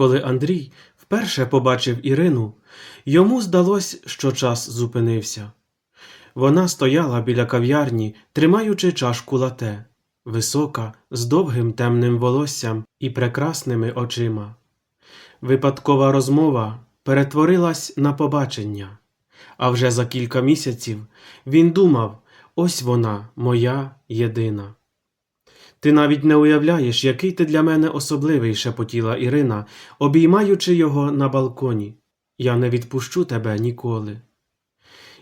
Коли Андрій вперше побачив Ірину, йому здалось, що час зупинився. Вона стояла біля кав'ярні, тримаючи чашку лате, висока, з довгим темним волоссям і прекрасними очима. Випадкова розмова перетворилась на побачення, а вже за кілька місяців він думав ось вона, моя єдина. Ти навіть не уявляєш, який ти для мене особливий, шепотіла Ірина, обіймаючи його на балконі. Я не відпущу тебе ніколи.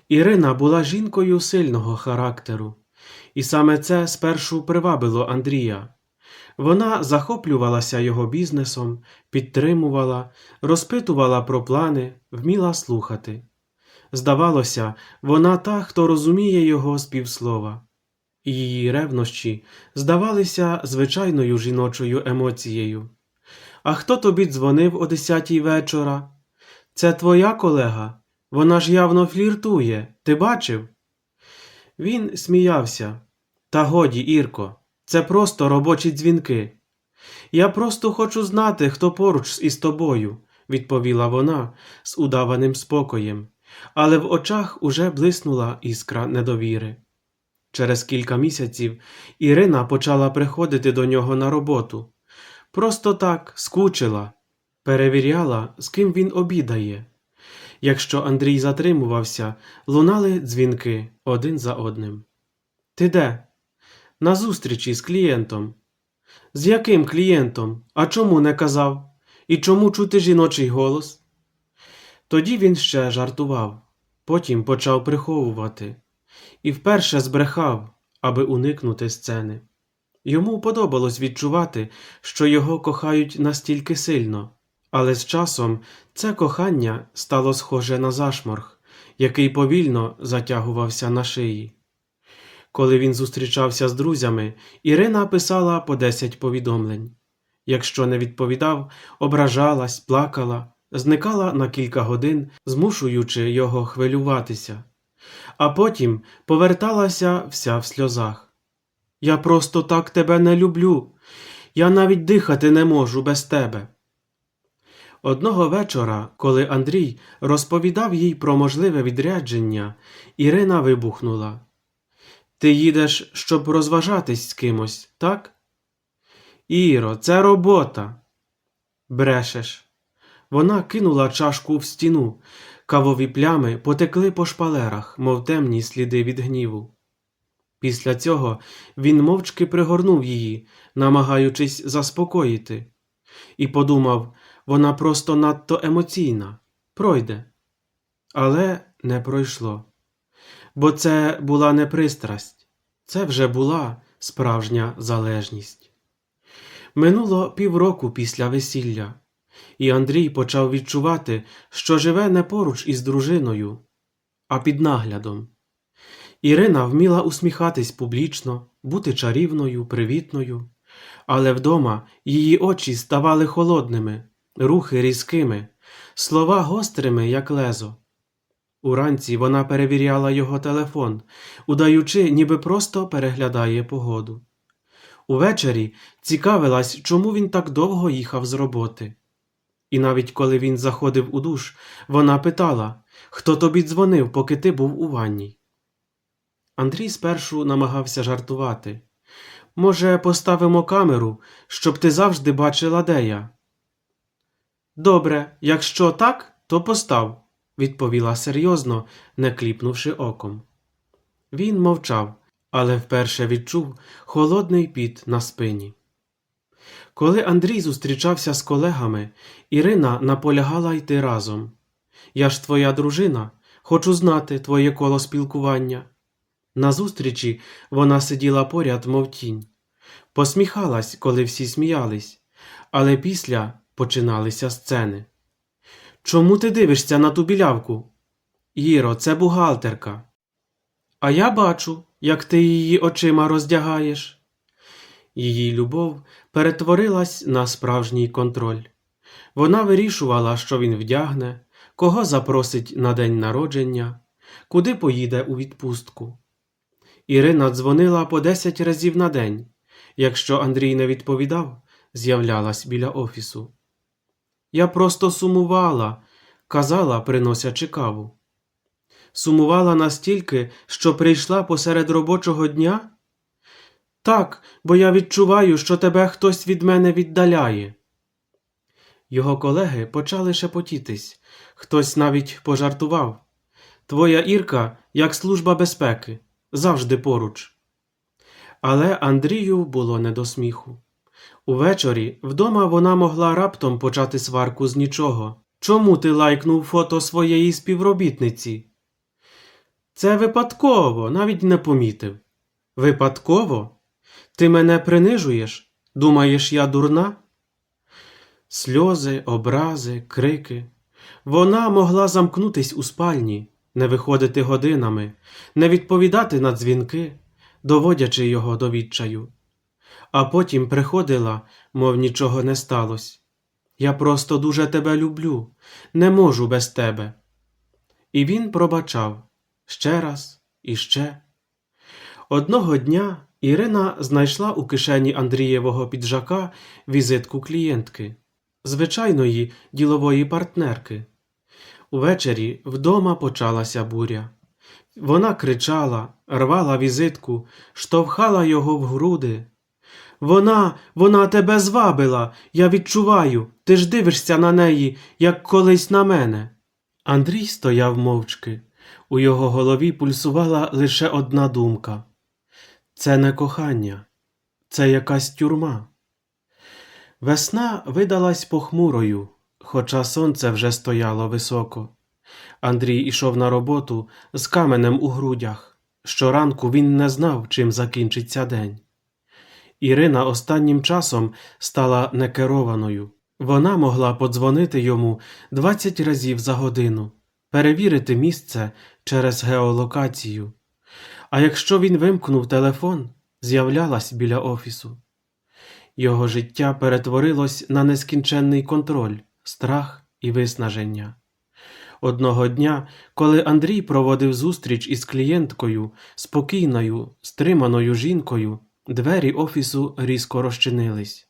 Ірина була жінкою сильного характеру, і саме це спершу привабило Андрія. Вона захоплювалася його бізнесом, підтримувала, розпитувала про плани, вміла слухати. Здавалося, вона та, хто розуміє його з півслова. Її ревнощі здавалися звичайною жіночою емоцією. А хто тобі дзвонив о десятій вечора? Це твоя колега? Вона ж явно фліртує. Ти бачив? Він сміявся. Та годі, Ірко, це просто робочі дзвінки. Я просто хочу знати, хто поруч із тобою, відповіла вона з удаваним спокоєм, але в очах уже блиснула іскра недовіри. Через кілька місяців Ірина почала приходити до нього на роботу. Просто так скучила, перевіряла, з ким він обідає. Якщо Андрій затримувався, лунали дзвінки один за одним. Ти де? На зустрічі з клієнтом. З яким клієнтом? А чому не казав? І чому чути жіночий голос? Тоді він ще жартував, потім почав приховувати і вперше збрехав, аби уникнути сцени. Йому подобалось відчувати, що його кохають настільки сильно, але з часом це кохання стало схоже на зашморг, який повільно затягувався на шиї. Коли він зустрічався з друзями, Ірина писала по 10 повідомлень. Якщо не відповідав, ображалась, плакала, зникала на кілька годин, змушуючи його хвилюватися а потім поверталася вся в сльозах. Я просто так тебе не люблю, я навіть дихати не можу без тебе. Одного вечора, коли Андрій розповідав їй про можливе відрядження, Ірина вибухнула. Ти їдеш, щоб розважатись з кимось, так? Іро, це робота. Брешеш. Вона кинула чашку в стіну, Кавові плями потекли по шпалерах, мов темні сліди від гніву. Після цього він мовчки пригорнув її, намагаючись заспокоїти, і подумав вона просто надто емоційна, пройде. Але не пройшло. Бо це була не пристрасть, це вже була справжня залежність. Минуло півроку після весілля і Андрій почав відчувати, що живе не поруч із дружиною, а під наглядом. Ірина вміла усміхатись публічно, бути чарівною, привітною, але вдома її очі ставали холодними, рухи різкими, слова гострими, як лезо. Уранці вона перевіряла його телефон, удаючи, ніби просто переглядає погоду. Увечері цікавилась, чому він так довго їхав з роботи. І навіть коли він заходив у душ, вона питала, хто тобі дзвонив, поки ти був у ванні. Андрій спершу намагався жартувати. Може, поставимо камеру, щоб ти завжди бачила, де я? Добре, якщо так, то постав, відповіла серйозно, не кліпнувши оком. Він мовчав, але вперше відчув холодний піт на спині. Коли Андрій зустрічався з колегами, Ірина наполягала йти разом. Я ж твоя дружина, хочу знати твоє коло спілкування. На зустрічі вона сиділа поряд, мов тінь, посміхалась, коли всі сміялись, але після починалися сцени. Чому ти дивишся на ту білявку? Іро, це бухгалтерка. А я бачу, як ти її очима роздягаєш. Її любов перетворилась на справжній контроль. Вона вирішувала, що він вдягне, кого запросить на день народження, куди поїде у відпустку. Ірина дзвонила по десять разів на день. Якщо Андрій не відповідав, з'являлась біля офісу. Я просто сумувала, казала, приносячи каву. Сумувала настільки, що прийшла посеред робочого дня? Так, бо я відчуваю, що тебе хтось від мене віддаляє. Його колеги почали шепотітись, хтось навіть пожартував. Твоя Ірка, як служба безпеки, завжди поруч. Але Андрію було не до сміху. Увечері вдома вона могла раптом почати сварку з нічого. Чому ти лайкнув фото своєї співробітниці? Це випадково, навіть не помітив. Випадково? Ти мене принижуєш? Думаєш, я дурна? Сльози, образи, крики. Вона могла замкнутись у спальні, не виходити годинами, не відповідати на дзвінки, доводячи його до відчаю. А потім приходила, мов нічого не сталося. Я просто дуже тебе люблю, не можу без тебе. І він пробачав ще раз і ще. Одного дня Ірина знайшла у кишені Андрієвого піджака візитку клієнтки, звичайної ділової партнерки. Увечері вдома почалася буря. Вона кричала, рвала візитку, штовхала його в груди. Вона, вона тебе звабила, я відчуваю, ти ж дивишся на неї, як колись на мене. Андрій стояв мовчки. У його голові пульсувала лише одна думка це не кохання, це якась тюрма. Весна видалась похмурою, хоча сонце вже стояло високо. Андрій ішов на роботу з каменем у грудях. Щоранку він не знав, чим закінчиться день. Ірина останнім часом стала некерованою. Вона могла подзвонити йому 20 разів за годину, перевірити місце через геолокацію. А якщо він вимкнув телефон, з'являлась біля офісу. Його життя перетворилось на нескінченний контроль, страх і виснаження. Одного дня, коли Андрій проводив зустріч із клієнткою, спокійною, стриманою жінкою, двері офісу різко розчинились.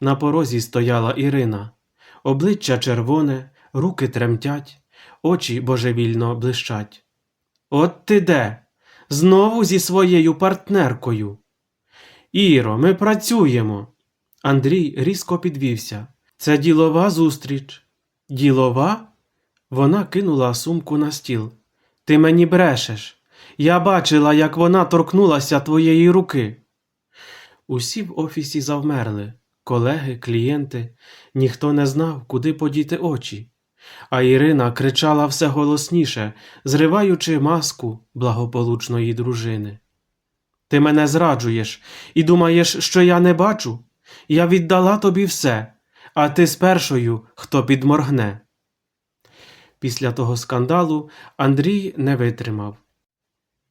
На порозі стояла Ірина, обличчя червоне, руки тремтять, очі божевільно блищать. От ти де? Знову зі своєю партнеркою. Іро, ми працюємо. Андрій різко підвівся. Це ділова зустріч. Ділова? Вона кинула сумку на стіл. Ти мені брешеш. Я бачила, як вона торкнулася твоєї руки. Усі в офісі завмерли колеги, клієнти, ніхто не знав, куди подіти очі. А Ірина кричала все голосніше, зриваючи маску благополучної дружини. Ти мене зраджуєш і думаєш, що я не бачу? Я віддала тобі все, а ти з першою, хто підморгне. Після того скандалу Андрій не витримав.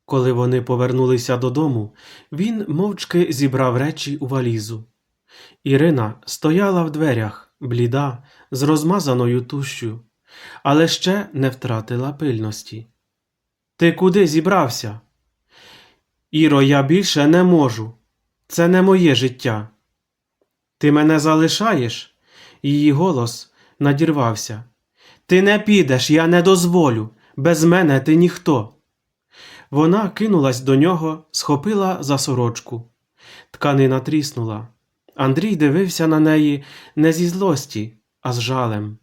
Коли вони повернулися додому, він мовчки зібрав речі у валізу. Ірина стояла в дверях, бліда, з розмазаною тущю, але ще не втратила пильності. Ти куди зібрався? Іро, я більше не можу. Це не моє життя. Ти мене залишаєш? Її голос надірвався. Ти не підеш, я не дозволю. Без мене ти ніхто. Вона кинулась до нього, схопила за сорочку. Тканина тріснула. Андрій дивився на неї не зі злості, а з жалем.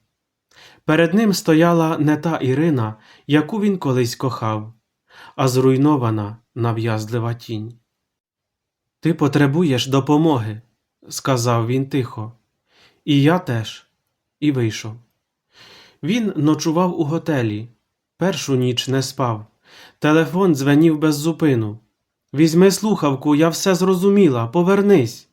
Перед ним стояла не та Ірина, яку він колись кохав, а зруйнована нав'язлива тінь. Ти потребуєш допомоги, сказав він тихо. І я теж, і вийшов. Він ночував у готелі, першу ніч не спав. Телефон дзвенів без зупину. Візьми слухавку, я все зрозуміла, повернись.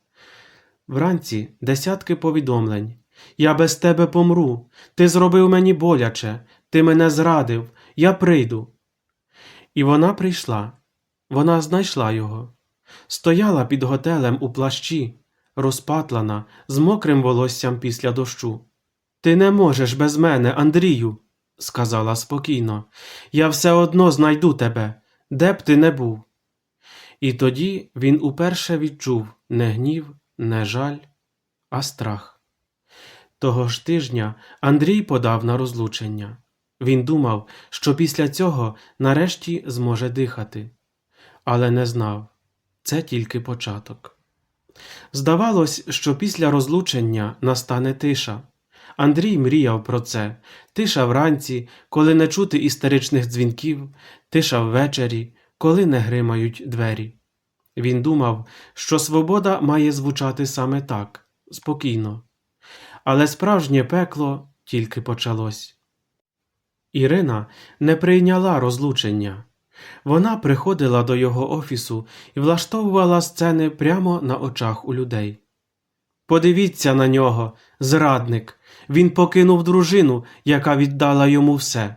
Вранці десятки повідомлень. Я без тебе помру. Ти зробив мені боляче, ти мене зрадив, я прийду. І вона прийшла. Вона знайшла його. Стояла під готелем у плащі, розпатлана, з мокрим волоссям після дощу. Ти не можеш без мене, Андрію, сказала спокійно. Я все одно знайду тебе, де б ти не був. І тоді він уперше відчув не гнів, не жаль, а страх. Того ж тижня Андрій подав на розлучення. Він думав, що після цього нарешті зможе дихати, але не знав це тільки початок. Здавалось, що після розлучення настане тиша. Андрій мріяв про це тиша вранці, коли не чути істеричних дзвінків, тиша ввечері, коли не гримають двері. Він думав, що свобода має звучати саме так, спокійно. Але справжнє пекло тільки почалось. Ірина не прийняла розлучення. Вона приходила до його офісу і влаштовувала сцени прямо на очах у людей. Подивіться на нього, зрадник. Він покинув дружину, яка віддала йому все.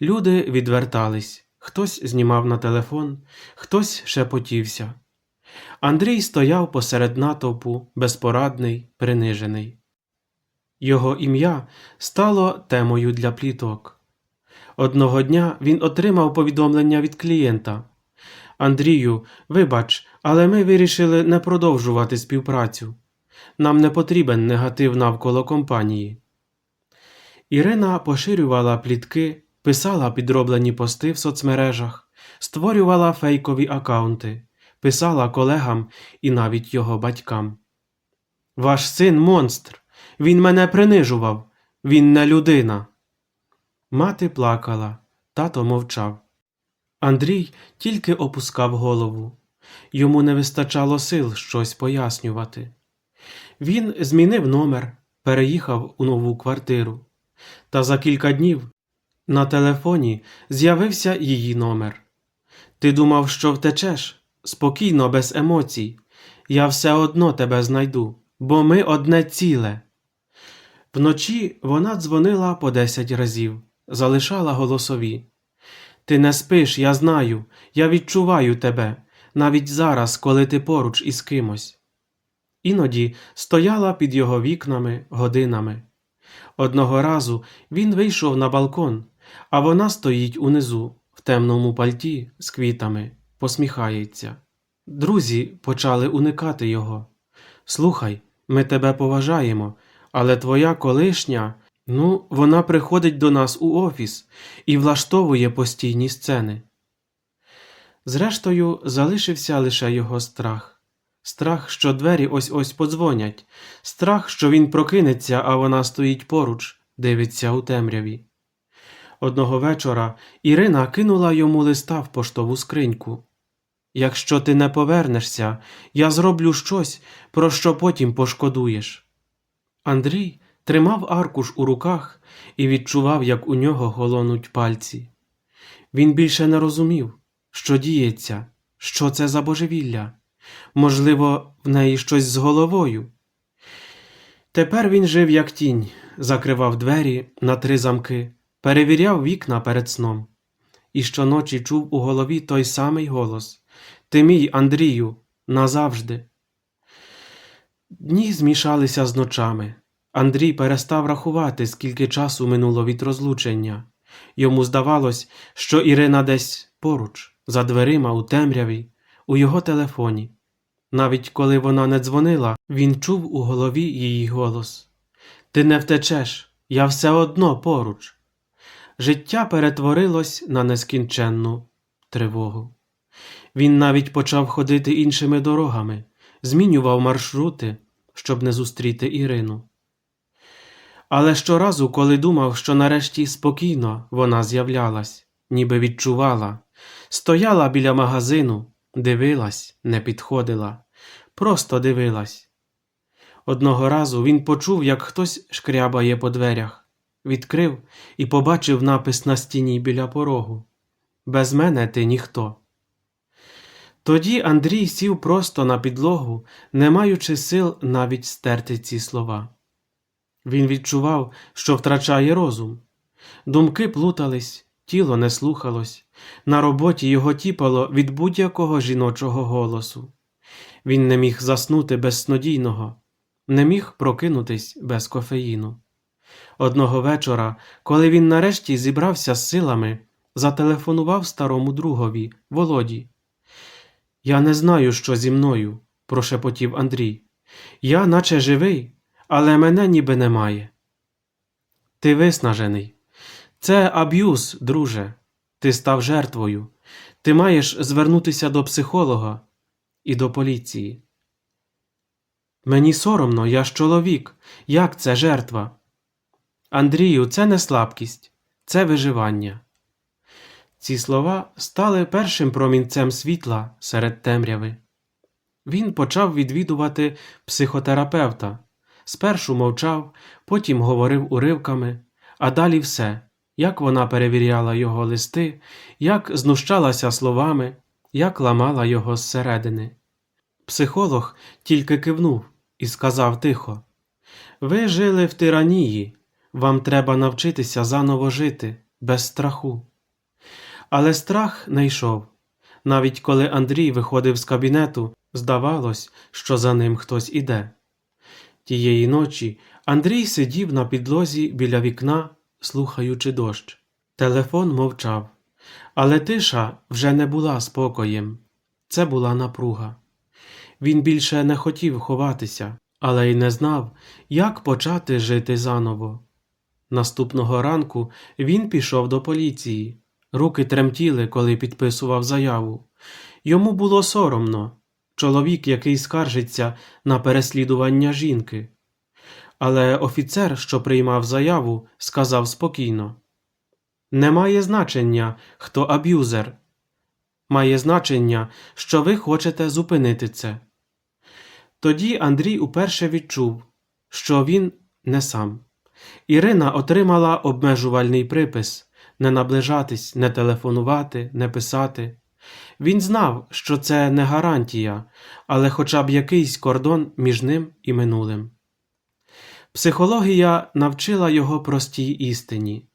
Люди відвертались, хтось знімав на телефон, хтось шепотівся. Андрій стояв посеред натовпу, безпорадний, принижений. Його ім'я стало темою для пліток. Одного дня він отримав повідомлення від клієнта. Андрію, вибач, але ми вирішили не продовжувати співпрацю. Нам не потрібен негатив навколо компанії. Ірина поширювала плітки, писала підроблені пости в соцмережах, створювала фейкові акаунти, писала колегам і навіть його батькам. Ваш син монстр. Він мене принижував. Він не людина. Мати плакала, тато мовчав. Андрій тільки опускав голову. Йому не вистачало сил щось пояснювати. Він змінив номер, переїхав у нову квартиру. Та за кілька днів на телефоні з'явився її номер. Ти думав, що втечеш? Спокійно, без емоцій. Я все одно тебе знайду, бо ми одне ціле. Вночі вона дзвонила по десять разів, залишала голосові. Ти не спиш, я знаю, я відчуваю тебе, навіть зараз, коли ти поруч із кимось. Іноді стояла під його вікнами годинами. Одного разу він вийшов на балкон, а вона стоїть унизу, в темному пальті з квітами, посміхається. Друзі почали уникати його. Слухай, ми тебе поважаємо, але твоя колишня, ну, вона приходить до нас у офіс і влаштовує постійні сцени. Зрештою, залишився лише його страх. Страх, що двері ось ось подзвонять, страх, що він прокинеться, а вона стоїть поруч, дивиться у темряві. Одного вечора Ірина кинула йому листа в поштову скриньку. Якщо ти не повернешся, я зроблю щось, про що потім пошкодуєш. Андрій тримав аркуш у руках і відчував, як у нього голонуть пальці. Він більше не розумів, що діється, що це за божевілля. Можливо, в неї щось з головою. Тепер він жив як тінь, закривав двері на три замки, перевіряв вікна перед сном. І щоночі чув у голові той самий голос Ти мій, Андрію, назавжди. Дні змішалися з ночами. Андрій перестав рахувати, скільки часу минуло від розлучення. Йому здавалось, що Ірина десь поруч, за дверима у темряві, у його телефоні. Навіть коли вона не дзвонила, він чув у голові її голос Ти не втечеш, я все одно поруч. Життя перетворилось на нескінченну тривогу. Він навіть почав ходити іншими дорогами, змінював маршрути, щоб не зустріти Ірину. Але щоразу, коли думав, що нарешті спокійно вона з'являлась, ніби відчувала, стояла біля магазину, дивилась, не підходила, просто дивилась. Одного разу він почув, як хтось шкрябає по дверях, відкрив і побачив напис на стіні біля порогу Без мене ти ніхто. Тоді Андрій сів просто на підлогу, не маючи сил навіть стерти ці слова. Він відчував, що втрачає розум. Думки плутались, тіло не слухалось, на роботі його тіпало від будь-якого жіночого голосу. Він не міг заснути без снодійного, не міг прокинутись без кофеїну. Одного вечора, коли він нарешті зібрався з силами, зателефонував старому другові Володі. Я не знаю, що зі мною, прошепотів Андрій. Я, наче живий, але мене ніби немає. Ти виснажений. Це аб'юз, друже. Ти став жертвою. Ти маєш звернутися до психолога і до поліції. Мені соромно, я ж чоловік. Як це жертва? Андрію, це не слабкість, це виживання. Ці слова стали першим промінцем світла серед темряви. Він почав відвідувати психотерапевта. Спершу мовчав, потім говорив уривками, а далі все, як вона перевіряла його листи, як знущалася словами, як ламала його зсередини. Психолог тільки кивнув і сказав тихо: Ви жили в тиранії, вам треба навчитися заново жити, без страху. Але страх не йшов. Навіть коли Андрій виходив з кабінету, здавалось, що за ним хтось іде. Тієї ночі Андрій сидів на підлозі біля вікна, слухаючи дощ. Телефон мовчав, але тиша вже не була спокоєм. Це була напруга. Він більше не хотів ховатися, але й не знав, як почати жити заново. Наступного ранку він пішов до поліції. Руки тремтіли, коли підписував заяву. Йому було соромно чоловік, який скаржиться на переслідування жінки. Але офіцер, що приймав заяву, сказав спокійно: Немає значення, хто аб'юзер. Має значення, що ви хочете зупинити це. Тоді Андрій уперше відчув, що він не сам. Ірина отримала обмежувальний припис не наближатись, не телефонувати, не писати. Він знав, що це не гарантія, але хоча б якийсь кордон між ним і минулим. Психологія навчила його простій істині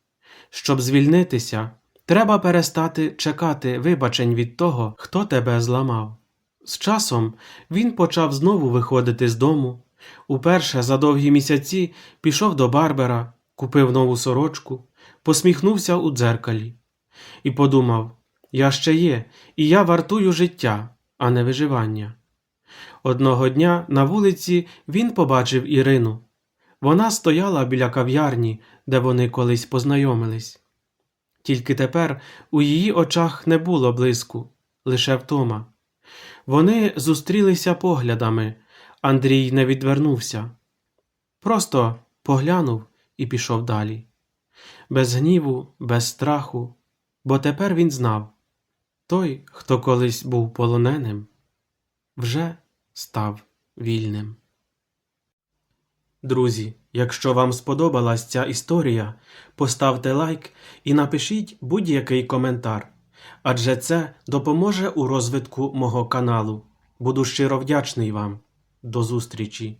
щоб звільнитися, треба перестати чекати вибачень від того, хто тебе зламав. З часом він почав знову виходити з дому. Уперше за довгі місяці пішов до Барбера, купив нову сорочку, посміхнувся у дзеркалі і подумав: я ще є, і я вартую життя, а не виживання. Одного дня на вулиці він побачив Ірину. Вона стояла біля кав'ярні, де вони колись познайомились. Тільки тепер у її очах не було блиску, лише втома. Вони зустрілися поглядами, Андрій не відвернувся. Просто поглянув і пішов далі. Без гніву, без страху, бо тепер він знав той, хто колись був полоненим, вже став вільним. Друзі, якщо вам сподобалась ця історія, поставте лайк і напишіть будь-який коментар, адже це допоможе у розвитку мого каналу. Буду щиро вдячний вам. До зустрічі!